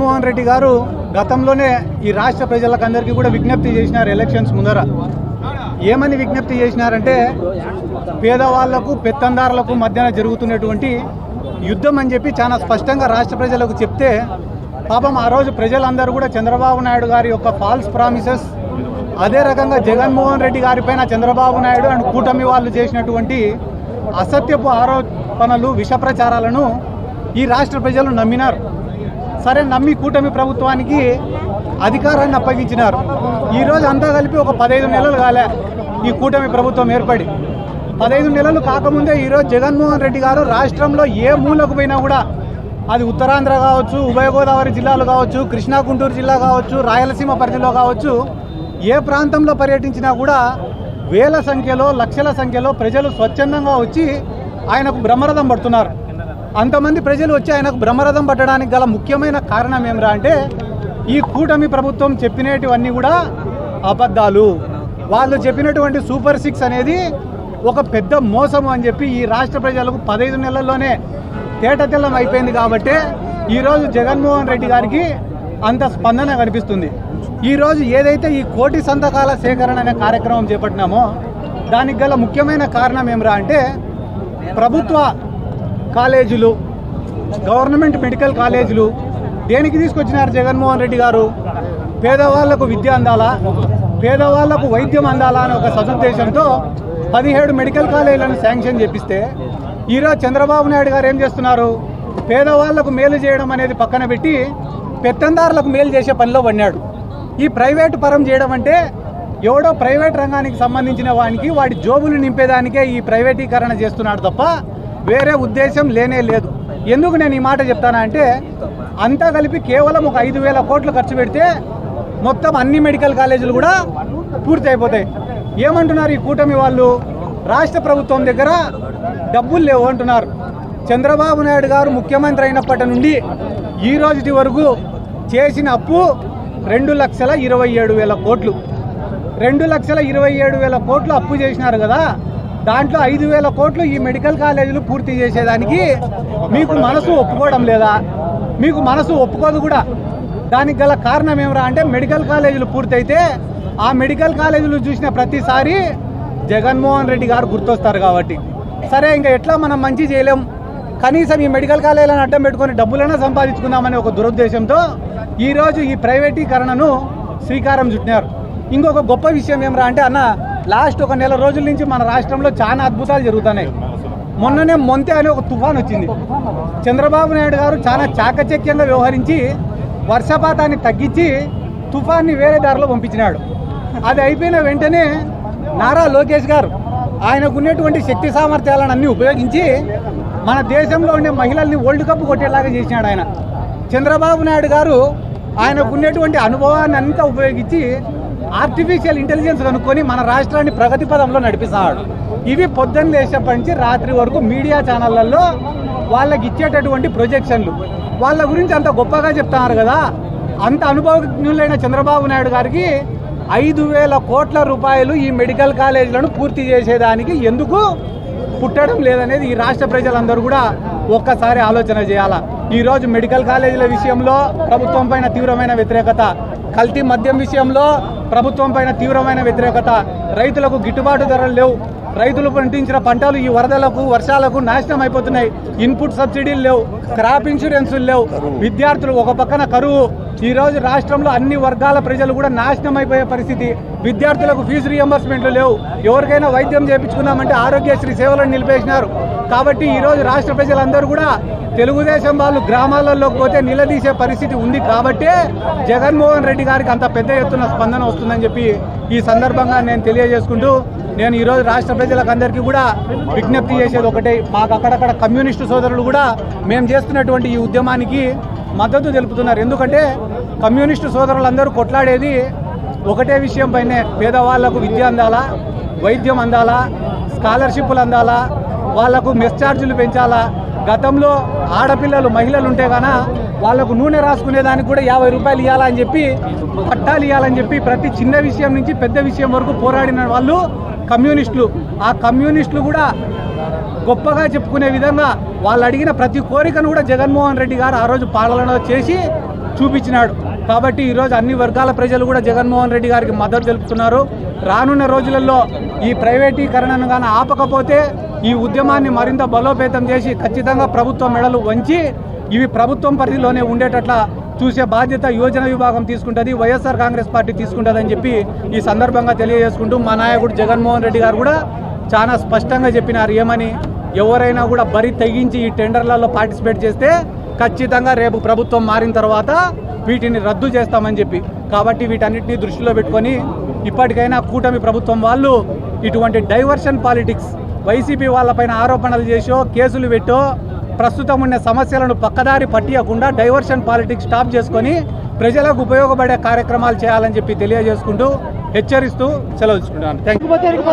జగన్మోహన్ రెడ్డి గారు గతంలోనే ఈ రాష్ట్ర ప్రజలకందరికీ కూడా విజ్ఞప్తి చేసినారు ఎలక్షన్స్ ముందర. ఏమని విజ్ఞప్తి చేసినారంటే పేదవాళ్ళకు పెత్తందారులకు మధ్యన జరుగుతున్నటువంటి యుద్ధం అని చెప్పి చాలా స్పష్టంగా రాష్ట్ర ప్రజలకు చెప్తే పాపం ఆ రోజు ప్రజలందరూ కూడా చంద్రబాబు నాయుడు గారి యొక్క ఫాల్స్ ప్రామిసెస్ అదే రకంగా జగన్మోహన్ రెడ్డి గారి పైన చంద్రబాబు నాయుడు అండ్ కూటమి వాళ్ళు చేసినటువంటి అసత్యపు ఆరోపణలు విష ప్రచారాలను ఈ రాష్ట్ర ప్రజలు నమ్మినారు. సరే నమ్మి కూటమి ప్రభుత్వానికి అధికారాన్ని అప్పగించినారు. ఈరోజు అంతా కలిపి ఒక పదహైదు నెలలు కాలే ఈ కూటమి ప్రభుత్వం ఏర్పడి. పదహైదు నెలలు కాకముందే ఈరోజు జగన్మోహన్ రెడ్డి గారు రాష్ట్రంలో ఏ మూలకు పోయినా కూడా అది ఉత్తరాంధ్ర కావచ్చు ఉభయ గోదావరి జిల్లాలు కావచ్చు కృష్ణా గుంటూరు జిల్లా కావచ్చు రాయలసీమ పరిధిలో కావచ్చు ఏ ప్రాంతంలో పర్యటించినా కూడా వేల సంఖ్యలో లక్షల సంఖ్యలో ప్రజలు స్వచ్ఛందంగా వచ్చి ఆయనకు బ్రహ్మరథం పడుతున్నారు. అంతమంది ప్రజలు వచ్చి ఆయనకు బ్రహ్మరథం పట్టడానికి గల ముఖ్యమైన కారణం ఏమిరా అంటే ఈ కూటమి ప్రభుత్వం చెప్పినటువన్నీ కూడా అబద్ధాలు. వాళ్ళు చెప్పినటువంటి సూపర్ సిక్స్ అనేది ఒక పెద్ద మోసము అని చెప్పి ఈ రాష్ట్ర ప్రజలకు పదహైదు నెలల్లోనే తేటతెల్లం అయిపోయింది కాబట్టి ఈరోజు జగన్మోహన్ రెడ్డి గారికి అంత స్పందన కనిపిస్తుంది. ఈరోజు ఏదైతే ఈ కోటి సంతకాల సేకరణ అనే కార్యక్రమం చేపట్టినామో దానికి గల ముఖ్యమైన కారణం ఏమిరా అంటే ప్రభుత్వ కాలేజీలు గవర్నమెంట్ మెడికల్ కాలేజీలు. దేనికి తీసుకొచ్చినారు జగన్మోహన్ రెడ్డి గారు? పేదవాళ్ళకు విద్య అందాలా? పేదవాళ్ళకు వైద్యం అందాలా అనే ఒక సదుద్దేశంతో పదిహేడు మెడికల్ కాలేజీలను శాంక్షన్ చేపిస్తే ఈరోజు చంద్రబాబు నాయుడు గారు ఏం చేస్తున్నారు? పేదవాళ్ళకు మేలు చేయడం అనేది పక్కన పెట్టి పెత్తందారులకు మేలు చేసే పనిలో పడినాడు. ఈ ప్రైవేట్ పరం చేయడం అంటే ఎవడో ప్రైవేట్ రంగానికి సంబంధించిన వానికి వాడి జోబులు నింపేదానికే ఈ ప్రైవేటీకరణ చేస్తున్నాడు తప్ప వేరే ఉద్దేశం లేనే లేదు. ఎందుకు నేను ఈ మాట చెప్తానా అంటే అంతా కలిపి కేవలం ఒక ఐదు వేల కోట్లు ఖర్చు పెడితే మొత్తం అన్ని మెడికల్ కాలేజీలు కూడా పూర్తి అయిపోతాయి ఏమంటున్నారు ఈ కూటమి వాళ్ళు? రాష్ట్ర ప్రభుత్వం దగ్గర డబ్బులు లేవు అంటున్నారు. చంద్రబాబు నాయుడు గారు ముఖ్యమంత్రి అయినప్పటి నుండి ఈ రోజుటి వరకు చేసిన అప్పు రెండు లక్షల ఇరవై ఏడు వేల కోట్లు. రెండు లక్షల ఇరవై ఏడు వేల కోట్లు అప్పు చేసినారు కదా దాంట్లో ఐదు వేల కోట్లు ఈ మెడికల్ కాలేజీలు పూర్తి చేసేదానికి మీకు మనసు ఒప్పుకోవడం లేదా? మీకు మనసు ఒప్పుకోదు కూడా. దానికి గల కారణం ఏమరా అంటే మెడికల్ కాలేజీలు పూర్తయితే ఆ మెడికల్ కాలేజీలు చూసిన ప్రతిసారి జగన్మోహన్ రెడ్డి గారు గుర్తొస్తారు కాబట్టి. సరే ఇంకా ఎట్లా మనం మంచి చేయలేం? కనీసం ఈ మెడికల్ కాలేజీలను అడ్డం పెట్టుకొని డబ్బులైనా సంపాదించుకుందామనే ఒక దురుద్దేశంతో ఈరోజు ఈ ప్రైవేటీకరణను శ్రీకారం చుట్టినారు. ఇంకొక గొప్ప విషయం ఏమరా అంటే అన్న లాస్ట్ ఒక నెల రోజుల నుంచి మన రాష్ట్రంలో చాలా అద్భుతాలు జరుగుతున్నాయి. మొన్ననే మొంతే అనే ఒక తుఫాన్ వచ్చింది. చంద్రబాబు నాయుడు గారు చాలా చాకచక్యంగా వ్యవహరించి వర్షపాతాన్ని తగ్గించి తుఫాన్ని వేరే దారిలో పంపించినాడు. అది అయిపోయిన వెంటనే నారా లోకేష్ గారు ఆయనకు ఉన్నటువంటి శక్తి సామర్థ్యాలను అన్నీ ఉపయోగించి మన దేశంలో ఉండే మహిళల్ని వరల్డ్ కప్ కొట్టేలాగా చేసినాడు ఆయన. చంద్రబాబు నాయుడు గారు ఆయనకు ఉన్నటువంటి అనుభవాన్ని అంతా ఉపయోగించి ఆర్టిఫిషియల్ ఇంటెలిజెన్స్ కనుక్కొని మన రాష్ట్రాన్ని ప్రగతి పదంలో నడిపిస్తున్నాడు ఇవి పొద్దున్న లేచినప్పటి నుంచి రాత్రి వరకు మీడియా ఛానళ్ళలో వాళ్ళకి ఇచ్చేటటువంటి ప్రొజెక్షన్లు. వాళ్ళ గురించి అంత గొప్పగా చెప్తున్నారు కదా. అంత అనుభవజ్ఞులైన చంద్రబాబు నాయుడు గారికి ఐదు వేల కోట్ల రూపాయలు ఈ మెడికల్ కాలేజీలను పూర్తి చేసేదానికి ఎందుకు పుట్టడం లేదనేది ఈ రాష్ట్ర ప్రజలందరూ కూడా ఒక్కసారి ఆలోచన చేయాలా. ఈరోజు మెడికల్ కాలేజీల విషయంలో ప్రభుత్వం పైన తీవ్రమైన వ్యతిరేకత. కల్తీ మద్యం విషయంలో ప్రభుత్వం పైన తీవ్రమైన వ్యతిరేకత. రైతులకు గిట్టుబాటు ధరలు లేవు. రైతులు పండించిన పంటలు ఈ వరదలకు వర్షాలకు నాశనం అయిపోతున్నాయి. ఇన్పుట్ సబ్సిడీలు లేవు. క్రాప్ ఇన్సూరెన్సులు లేవు. విద్యార్థులు ఒక పక్కన కరువు. ఈరోజు రాష్ట్రంలో అన్ని వర్గాల ప్రజలు కూడా నాశనం అయిపోయే పరిస్థితి. విద్యార్థులకు ఫీజు రియంబర్స్మెంట్లు లేవు. ఎవరికైనా వైద్యం చేయించుకున్నామంటే ఆరోగ్యశ్రీ సేవలను నిలిపేసినారు. కాబట్టి ఈరోజు రాష్ట్ర ప్రజలందరూ కూడా తెలుగుదేశం వాళ్ళు గ్రామాలలోకి పోతే నిలదీసే పరిస్థితి ఉంది కాబట్టే జగన్మోహన్ రెడ్డి గారికి అంత పెద్ద ఎత్తున స్పందన వస్తుందని చెప్పి ఈ సందర్భంగా నేను తెలియజేసుకుంటూ నేను ఈరోజు రాష్ట్ర ప్రజలకు అందరికీ కూడా విజ్ఞప్తి చేసేది ఒకటే. మాకు అక్కడక్కడ కమ్యూనిస్టు సోదరులు కూడా మేము చేస్తున్నటువంటి ఈ ఉద్యమానికి మద్దతు తెలుపుతున్నారు. ఎందుకంటే కమ్యూనిస్టు సోదరులందరూ కొట్లాడేది ఒకటే విషయం పైనే పేదవాళ్ళకు విద్య అందాలా వైద్యం అందాలా స్కాలర్షిప్లు అందాలా వాళ్ళకు మెస్ ఛార్జీలు పెంచాలా. గతంలో ఆడపిల్లలు మహిళలు ఉంటే గాన వాళ్ళకు నూనె రాసుకునే దానికి కూడా యాభై రూపాయలు ఇవ్వాలని చెప్పి పట్టాలు ఇవ్వాలని చెప్పి ప్రతి చిన్న విషయం నుంచి పెద్ద విషయం వరకు పోరాడిన వాళ్ళు కమ్యూనిస్టులు. ఆ కమ్యూనిస్టులు కూడా గొప్పగా చెప్పుకునే విధంగా వాళ్ళు అడిగిన ప్రతి కోరికను కూడా జగన్మోహన్ రెడ్డి గారు ఆ రోజు పాలన చేసి చూపించినాడు. కాబట్టి ఈరోజు అన్ని వర్గాల ప్రజలు కూడా జగన్మోహన్ రెడ్డి గారికి మద్దతు తెలుపుతున్నారు. రానున్న రోజులలో ఈ ప్రైవేటీకరణను కానీ ఆపకపోతే ఈ ఉద్యమాన్ని మరింత బలోపేతం చేసి ఖచ్చితంగా ప్రభుత్వం మెడలు వంచి ఇవి ప్రభుత్వం పరిధిలోనే ఉండేటట్ల చూసే బాధ్యత యోజన విభాగం తీసుకుంటుంది వైఎస్ఆర్ కాంగ్రెస్ పార్టీ తీసుకుంటుందని చెప్పి ఈ సందర్భంగా తెలియజేసుకుంటూ మా నాయకుడు జగన్మోహన్ రెడ్డి గారు కూడా చాలా స్పష్టంగా చెప్పినారు. ఏమని? ఎవరైనా కూడా బరి తెగించి ఈ టెండర్లలో పార్టిసిపేట్ చేస్తే ఖచ్చితంగా రేపు ప్రభుత్వం మారిన తర్వాత వీటిని రద్దు చేస్తామని చెప్పి. కాబట్టి వీటన్నిటిని దృష్టిలో పెట్టుకొని ఇప్పటికైనా కూటమి ప్రభుత్వం వాళ్ళు ఇటువంటి డైవర్షన్ పాలిటిక్స్ వైసీపీ వాళ్ళపైన ఆరోపణలు చేసో కేసులు పెట్టో ప్రస్తుతం ఉన్న సమస్యలను పక్కదారి పట్టియకుండా డైవర్షన్ పాలిటిక్స్ స్టాప్ చేసుకొని ప్రజలకు ఉపయోగపడే కార్యక్రమాలు చేయాలని చెప్పి తెలియజేసుకుంటూ హెచ్చరిస్తూ సెలవు తీసుకుంటున్నాను. Thank you